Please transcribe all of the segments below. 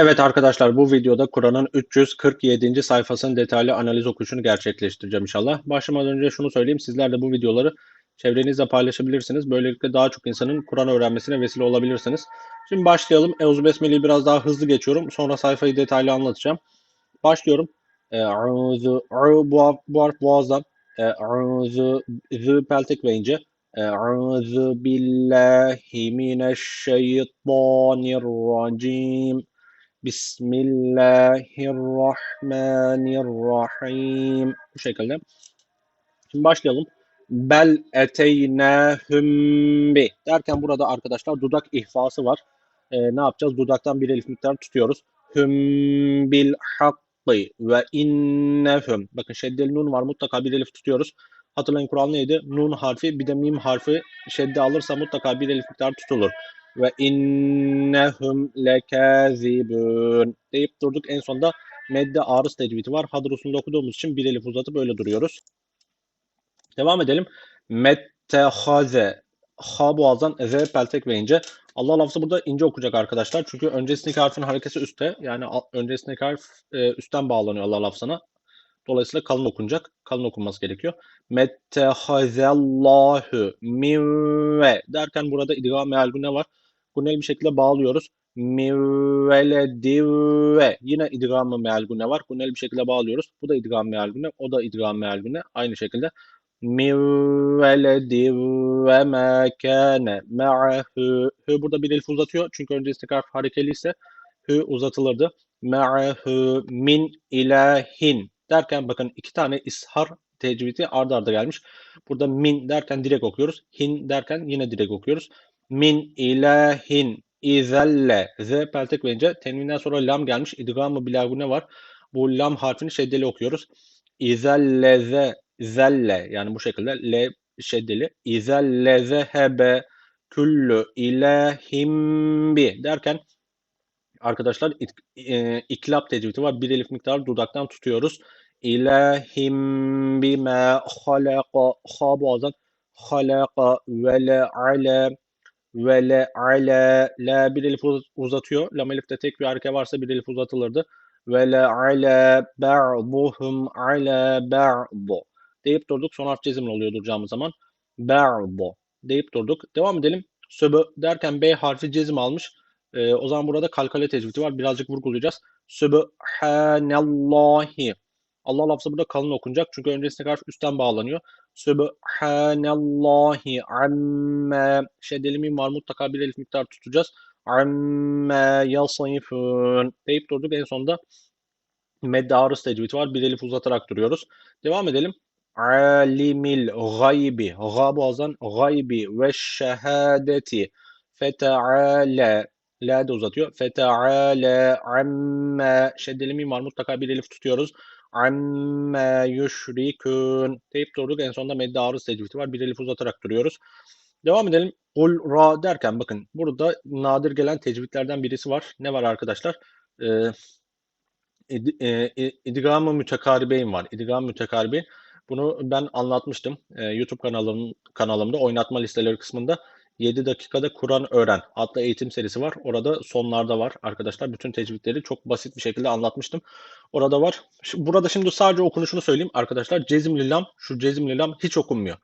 Evet arkadaşlar bu videoda Kur'an'ın 347. sayfasının detaylı analiz okuyuşunu gerçekleştireceğim inşallah. Başlamadan önce şunu söyleyeyim. Sizler de bu videoları çevrenizle paylaşabilirsiniz. Böylelikle daha çok insanın Kur'an öğrenmesine vesile olabilirsiniz. Şimdi başlayalım. Euzu Besmele'yi biraz daha hızlı geçiyorum. Sonra sayfayı detaylı anlatacağım. Başlıyorum. Euzu bu, harf boğazdan. Euzu zı peltek ve ince. Euzu billahi mineşşeytanirracim. Bismillahirrahmanirrahim. Bu şekilde. Şimdi başlayalım. Bel eteynehum bi derken burada arkadaşlar dudak ihfası var. Ee, ne yapacağız? Dudaktan bir elif miktarı tutuyoruz. Hüm bil hakkı ve innehum. Bakın şeddeli nun var. Mutlaka bir elif tutuyoruz. Hatırlayın Kur'an neydi? Nun harfi bir de mim harfi şedde alırsa mutlaka bir elif miktarı tutulur ve innehum lekazibun deyip durduk. En sonunda medde arız tecvidi var. Hadrusunda okuduğumuz için bir elif uzatıp böyle duruyoruz. Devam edelim. Mettehaze ha boğazdan z peltek ve ince. Allah lafzı burada ince okuyacak arkadaşlar. Çünkü öncesindeki harfin harekesi üstte. Yani öncesindeki harf e, üstten bağlanıyor Allah lafzına. Dolayısıyla kalın okunacak. Kalın okunması gerekiyor. Mettehazellahu min ve derken burada idgam meal ne var? Gunel bir şekilde bağlıyoruz. Mivveledive. Yine idgam-ı mealgune var. Gunel bir şekilde bağlıyoruz. Bu da idgam mealgune. O da idgam mealgune. Aynı şekilde. Mivveledive ma kâne ma'hu. Hü burada bir elif uzatıyor. Çünkü öncesindeki harf harekeli ise hü uzatılırdı. Ma'hu min ilahin derken bakın iki tane ishar tecvidi ardarda arda gelmiş. Burada min derken direkt okuyoruz. Hin derken yine direkt okuyoruz min ilahin izelle z peltek verince tenvinden sonra lam gelmiş. İdgamı bilagune var. Bu lam harfini şeddeli okuyoruz. İzelle ze zelle yani bu şekilde l şeddeli. İzelle zehebe küllü ilahim bi derken arkadaşlar ik, e, iklap tecvidi var. Bir elif miktarı dudaktan tutuyoruz. İlahim bime halaka ha boğazdan halaka ve le ale ve la bir elif uzatıyor. Lam elifte tek bir hareke varsa bir elif uzatılırdı. Ve le ale ba'duhum ale deyip durduk. Son harf cezimli oluyor duracağımız zaman. Ba'du deyip durduk. Devam edelim. Söbü derken B harfi cezim almış. Ee, o zaman burada kalkale tecvidi var. Birazcık vurgulayacağız. Sübhanellahi. Allah lafzı burada kalın okunacak. Çünkü öncesine harf üstten bağlanıyor. Sübhanallahi amme şeddeli mim var mutlaka bir elif miktar tutacağız. Amme yasifun deyip durduk. En sonunda medde arız tecvidi var. Bir elif uzatarak duruyoruz. Devam edelim. Alimil gaybi. Ga boğazdan gaybi ve şehadeti. Feteale. La de uzatıyor. Feteale amme. Şeddeli mim var. Mutlaka bir elif tutuyoruz amme yüşrikün deyip durduk. En sonunda medde arız tecvidi var. Bir elif uzatarak duruyoruz. Devam edelim. Kul ra derken bakın burada nadir gelen tecvidlerden birisi var. Ne var arkadaşlar? Ee, e, idgam-ı mütekaribeyn var. İdgam-ı. Bunu ben anlatmıştım. Ee, YouTube kanalım, kanalımda oynatma listeleri kısmında 7 dakikada Kur'an öğren adlı eğitim serisi var. Orada sonlarda var arkadaşlar. Bütün tecvidleri çok basit bir şekilde anlatmıştım. Orada var. Burada şimdi sadece okunuşunu söyleyeyim arkadaşlar. Cezimli lam, şu cezimli lam hiç okunmuyor.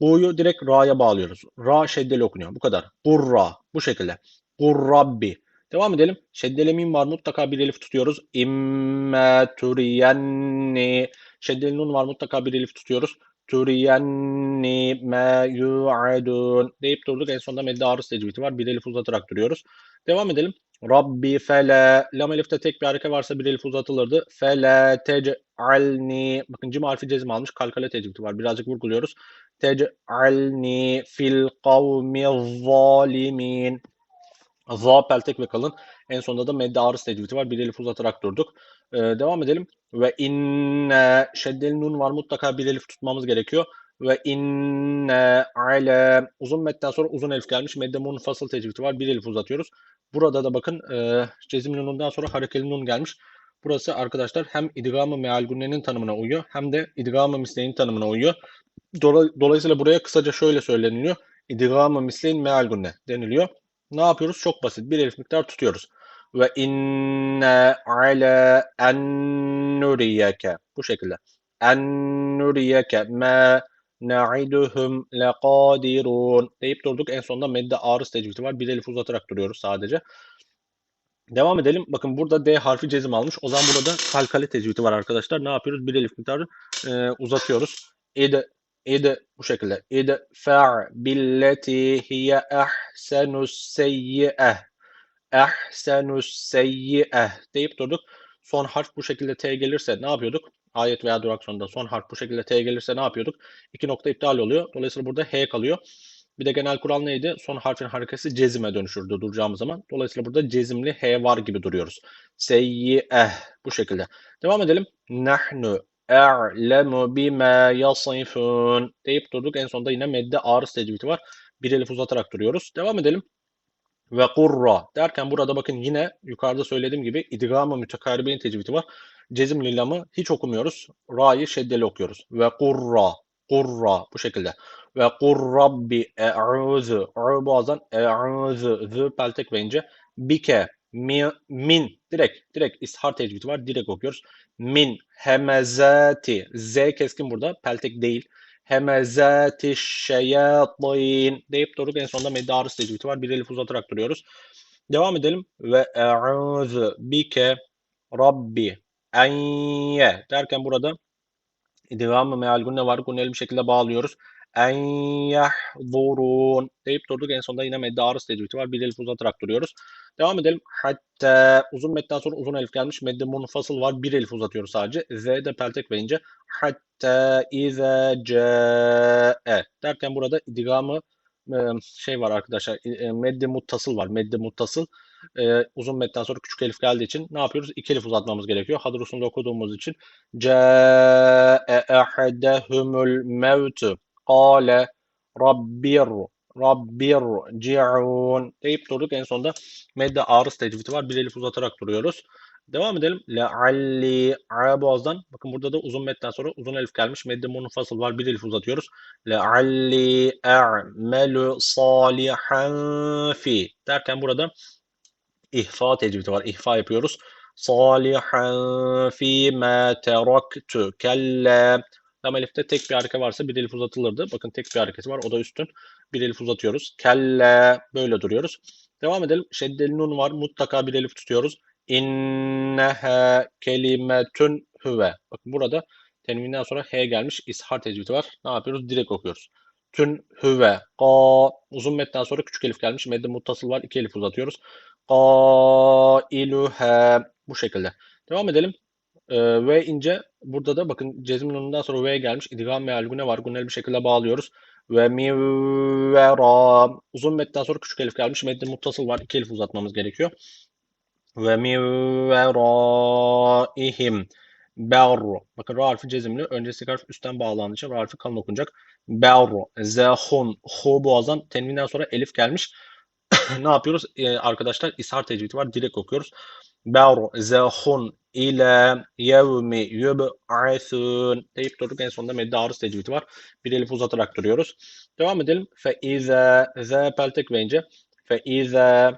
U'yu direkt ra'ya bağlıyoruz. Ra şeddeli okunuyor. Bu kadar. Gurra. Bu şekilde. Gurrabbi. Devam edelim. Şeddeli mim var. Mutlaka bir elif tutuyoruz. İmme turiyenni. Şeddeli nun var. Mutlaka bir elif tutuyoruz turiyenni ma yu'adun deyip durduk. En sonunda medde arız tecvidi var. Bir elif uzatarak duruyoruz. Devam edelim. Rabbi fele lam elifte tek bir hareke varsa bir elif uzatılırdı. Fele tec'alni bakın cim harfi cezim almış. Kalkale tecvidi var. Birazcık vurguluyoruz. Tec'alni fil kavmi zalimin Za peltek ve kalın. En sonunda da medde arız tecvidi var. Bir elif uzatarak durduk. Ee, devam edelim. Ve inne şeddeli nun var. Mutlaka bir elif tutmamız gerekiyor. Ve inne ale uzun metten sonra uzun elif gelmiş. Medde munfasıl tecvidi var. Bir elif uzatıyoruz. Burada da bakın e, cezim nunundan sonra harekeli nun gelmiş. Burası arkadaşlar hem idgam-ı mealgunnenin tanımına uyuyor hem de idgam-ı misleyin tanımına uyuyor. Dolayısıyla buraya kısaca şöyle söyleniliyor. İdgam-ı misleyin mealgunne deniliyor. Ne yapıyoruz? Çok basit. Bir elif miktar tutuyoruz. İnna ala en nuriyeke. Bu şekilde. En nuriyeke ma na'iduhum laqadirun deyip durduk. En sonunda medde ağrı tecvidi var. Bir elif uzatarak duruyoruz sadece. Devam edelim. Bakın burada D harfi cezim almış. O zaman burada kalkale tecvidi var arkadaşlar. Ne yapıyoruz? Bir elif miktarı e, uzatıyoruz. İd, id bu şekilde. İd fa' billeti hiye ahsenus seyyi'eh. Ahsenus seyyi'eh deyip durduk. Son harf bu şekilde T gelirse ne yapıyorduk? Ayet veya durak sonunda son harf bu şekilde T gelirse ne yapıyorduk? İki nokta iptal oluyor. Dolayısıyla burada H kalıyor. Bir de genel kural neydi? Son harfin harekesi cezime dönüşürdü duracağımız zaman. Dolayısıyla burada cezimli H var gibi duruyoruz. Seyyi'eh bu şekilde. Devam edelim. Nahnu a'lemu bima yasifun deyip durduk. En sonunda yine medde ağrı tecvidi var. Bir elif uzatarak duruyoruz. Devam edelim. Ve kurra derken burada bakın yine yukarıda söylediğim gibi idgam-ı mütekaribin tecvidi var. Cezim lillamı hiç okumuyoruz. Ra'yı şeddeli okuyoruz. Ve kurra, kurra bu şekilde. Ve kur rabbi e'uzu. A'u boğazdan e'uzu. Zı peltek ve ince. Bike min, min direkt direkt ishar tecvidi var. Direkt okuyoruz. Min hemezati. Z keskin burada. Peltek değil. Hemezati şeyatin deyip durduk. En sonunda medde ağrısı tecvidi var. Bir elif uzatarak duruyoruz. Devam edelim. Ve e'uzu bike rabbi enye derken burada devamı meal gunne var. Gunneli bir şekilde bağlıyoruz. En yahzurun deyip durduk. En sonunda yine medde ağrısı tecvidi var. Bir elif uzatarak duruyoruz. Devam edelim. Hatta uzun medden sonra uzun elif gelmiş. Medde munfasıl var. Bir elif uzatıyoruz sadece. Z de peltek ve ince. Hatta ize ce'e derken burada idgamı şey var arkadaşlar. Medde muttasıl var. Medde muttasıl e, uzun metten sonra küçük elif geldiği için ne yapıyoruz? İki elif uzatmamız gerekiyor. Hadrusunda okuduğumuz için Câ'e ehedehumul mevtu Kale Rabbir Rabbir ci'un deyip durduk. En sonunda medde arız tecvidi var. Bir elif uzatarak duruyoruz. Devam edelim. Lealli boğazdan. Bakın burada da uzun metten sonra uzun elif gelmiş. Medde munfasıl var. Bir elif uzatıyoruz. Lealli a'melu salihan fi derken burada ihfa tecvidi var. İhfa yapıyoruz. Salihan fi ma teraktu kella Lam elifte tek bir hareket varsa bir elif uzatılırdı. Bakın tek bir hareketi var. O da üstün. Bir elif uzatıyoruz. Kelle böyle duruyoruz. Devam edelim. Şeddeli nun var. Mutlaka bir elif tutuyoruz. İnnehe kelimetün hüve. Bakın burada tenvinden sonra H gelmiş. İshar tecvidi var. Ne yapıyoruz? Direkt okuyoruz. Tün hüve. Ka. Uzun metten sonra küçük elif gelmiş. Medde muttasıl var. İki elif uzatıyoruz. Kailuhe. Bu şekilde. Devam edelim. Ee, v ince. Burada da bakın cezmin önünden sonra V gelmiş. İdgam ve algune var. Gunel bir şekilde bağlıyoruz. Ve mivvera. Uzun metten sonra küçük elif gelmiş. Medde muttasıl var. İki elif uzatmamız gerekiyor. Ve mivveraihim. Berru. Bakın ra harfi cezimli. Öncesi harf üstten bağlandığı için ra harfi kalın okunacak. Berru. Zehun. Hu boğazdan tenvinden sonra elif gelmiş. ne yapıyoruz? Ee, arkadaşlar ishar tecvidi var. Direkt okuyoruz. Berru. Zehun ile yevmi yub'asun deyip durduk. En sonunda medde arız tecvidi var. Bir elif uzatarak duruyoruz. Devam edelim. Fe ize ze peltek ve ince. Fe ize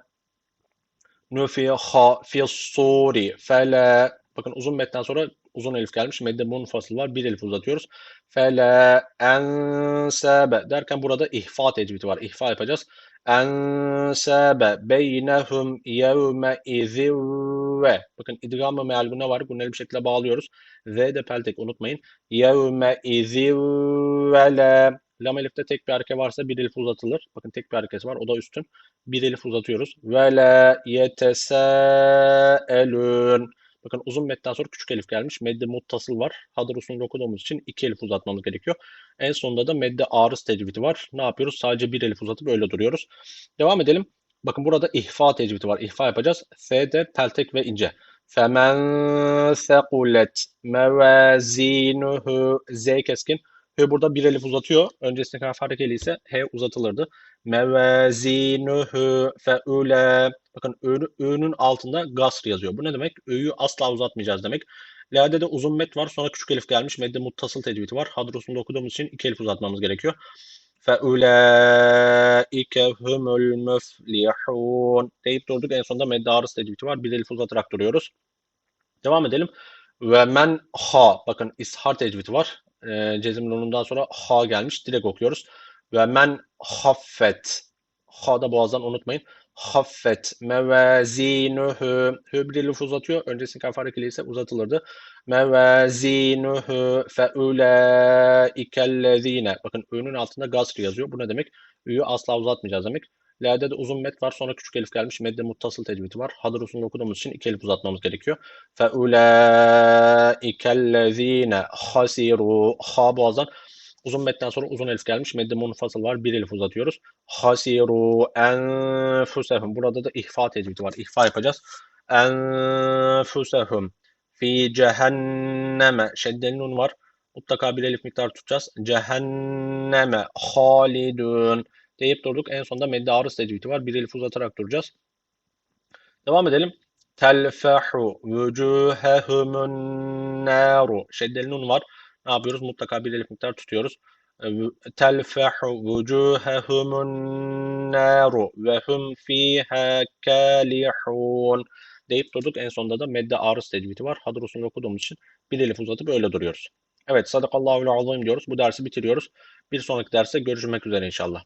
nufiha fissuri fele bakın uzun metten sonra uzun elif gelmiş. Medde munfasıl var. Bir elif uzatıyoruz. Fele ensabe derken burada ihfa tecvidi var. İhfa yapacağız. Ensabe beynehum yevme izivve. Bakın idgam ve meal ne var? Bunları bir şekilde bağlıyoruz. Z de peltek unutmayın. Yevme izivvele. Lam elifte tek bir hareket varsa bir elif uzatılır. Bakın tek bir hareketi var. O da üstün. Bir elif uzatıyoruz. Ve la yetesaelun. Bakın uzun metten sonra küçük elif gelmiş. Medde muttasıl var. Hadır usulünü okuduğumuz için iki elif uzatmamız gerekiyor. En sonunda da medde arız tecvidi var. Ne yapıyoruz? Sadece bir elif uzatıp öyle duruyoruz. Devam edelim. Bakın burada ihfa tecvidi var. İhfa yapacağız. F'de peltek ve ince. Femen sekulet mevazinuhu Z keskin. H burada bir elif uzatıyor. Öncesindeki harf harekeli ise H uzatılırdı. Mevazinuhu feule. Bakın Ö'nün altında gasr yazıyor. Bu ne demek? Ö'yü asla uzatmayacağız demek. La'de de uzun met var. Sonra küçük elif gelmiş. Medde muttasıl tecvidi var. Hadrosunda okuduğumuz için iki elif uzatmamız gerekiyor. فَاُولَٰئِكَ هُمُ الْمُفْلِحُونَ deyip durduk. En sonunda medde arız tecvidi var. Bir elif uzatarak duruyoruz. Devam edelim. Ve men ha. Bakın ishar tecvidi var. E, cezim nunundan sonra ha gelmiş. Direkt okuyoruz. Ve men haffet. Ha da boğazdan unutmayın. Haffet mevazinuhu. Hü bir elif uzatıyor. Öncesinin kafare ise uzatılırdı. Mevazinuhu fe ulaikellezine. Bakın ünün altında gazr yazıyor. Bu ne demek? Ü'yü asla uzatmayacağız demek. L'de de uzun met var. Sonra küçük elif gelmiş. Medde muttasıl tecvidi var. Hadır usulünü okuduğumuz için iki elif uzatmamız gerekiyor. Fe ulaikellezine hasiru. Ha boğazdan Uzun metten sonra uzun elif gelmiş. Medde munfasıl var. Bir elif uzatıyoruz. Hasiru enfusehum. Burada da ihfa tecvidi var. İhfa yapacağız. Enfusehum. Fi cehenneme. Şeddeli nun var. Mutlaka bir elif miktar tutacağız. Cehenneme halidun deyip durduk. En sonunda medde arız tecvidi var. Bir elif uzatarak duracağız. Devam edelim. Telfehu vücuhehumun naru. Şeddeli nun var. Ne yapıyoruz? Mutlaka bir elif miktar tutuyoruz. Telfehu vücuhehumun naru ve hum fiha kalihun deyip durduk. En sonunda da medde arız tecvidi var. Hadır usulü okuduğumuz için bir elif uzatıp öyle duruyoruz. Evet, sadakallahu azim diyoruz. Bu dersi bitiriyoruz. Bir sonraki derste görüşmek üzere inşallah.